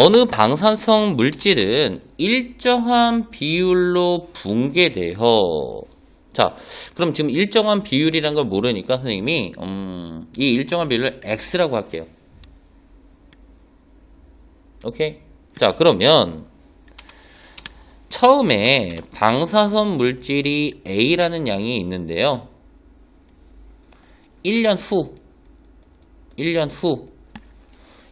어느 방사성 물질은 일정한 비율로 붕괴되어 자, 그럼 지금 일정한 비율이란 걸 모르니까 선생님이 음, 이 일정한 비율을 x라고 할게요. 오케이? 자, 그러면 처음에 방사선 물질이 A라는 양이 있는데요. 1년 후 1년 후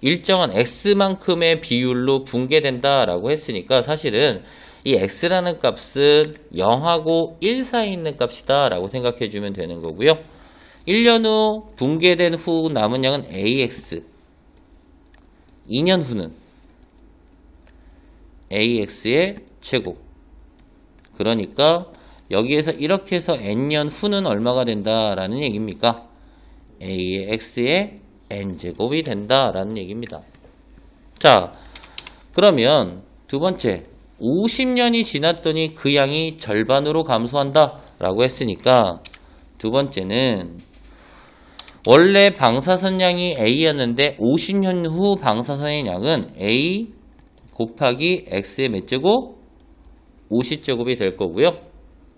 일정한 x만큼의 비율로 붕괴된다라고 했으니까 사실은 이 x라는 값은 0하고 1 사이에 있는 값이다 라고 생각해 주면 되는 거고요. 1년 후 붕괴된 후 남은 양은 ax 2년 후는 ax의 제곱 그러니까 여기에서 이렇게 해서 n년 후는 얼마가 된다라는 얘기입니까? a의 x의 n제곱이 된다라는 얘기입니다. 자, 그러면 두 번째 50년이 지났더니 그 양이 절반으로 감소한다 라고 했으니까 두 번째는 원래 방사선 양이 A였는데 50년 후 방사선의 양은 A 곱하기 X의 몇 제곱? 50제곱이 될 거고요.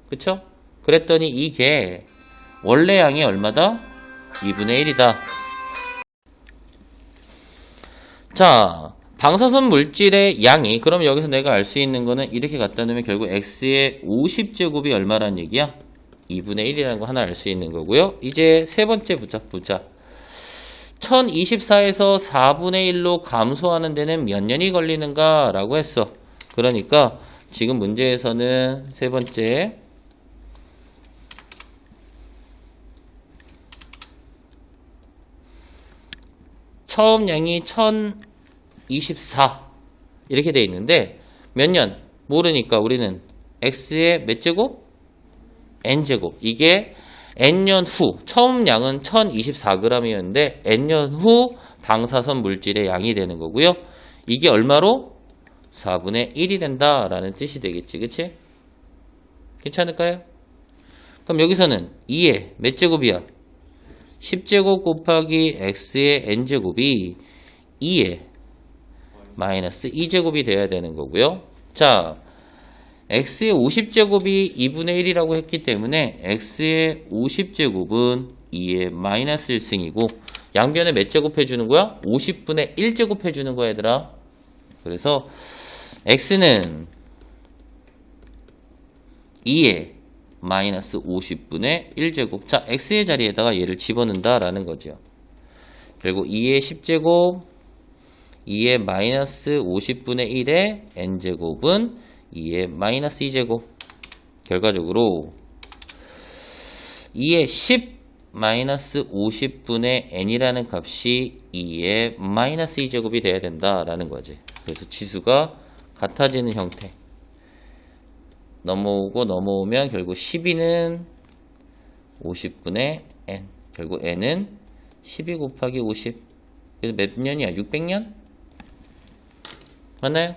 그쵸? 그랬더니 이게 원래 양이 얼마다? 2분의 1이다. 자, 방사선 물질의 양이 그럼 여기서 내가 알 수 있는 거는 이렇게 갖다 놓으면 결국 x의 50제곱이 얼마란 얘기야? 2분의 1이라는 거 하나 알 수 있는 거고요. 이제 세 번째 부작 보자. 1024에서 4분의 1로 감소하는 데는 몇 년이 걸리는가? 라고 했어. 그러니까 지금 문제에서는 세 번째 처음 양이 1024 이렇게 돼 있는데 몇 년 모르니까 우리는 x의 몇 제곱? n제곱 이게 n년 후 처음 양은 1024g이었는데 n년 후 방사선 물질의 양이 되는 거고요. 이게 얼마로? 4분의 1이 된다라는 뜻이 되겠지. 그치? 괜찮을까요? 그럼 여기서는 2의 몇 제곱이야? 10제곱 곱하기 x의 n제곱이 2의 마이너스 2제곱이 돼야 되는 거고요. 자, x의 50제곱이 2분의 1이라고 했기 때문에 x의 50제곱은 2의 마이너스 1승이고 양변에 몇 제곱 해 주는 거야? 50분의 1 제곱 해 주는 거야 얘들아. 그래서 x는 2의 마이너스 50분의 1제곱. 자, x의 자리에다가 얘를 집어넣는다라는 거죠. 그리고 2의 10제곱, 2의 마이너스 50분의 1의 n제곱은 2의 마이너스 2제곱. 결과적으로 2의 10 마이너스 50분의 n이라는 값이 2의 마이너스 2제곱이 돼야 된다라는 거지. 그래서 지수가 같아지는 형태. 넘어오고 넘어오면 결국 12는 50분의 n. 결국 n은 12 곱하기 50. 그래서 몇 년이야? 600년? 맞나요?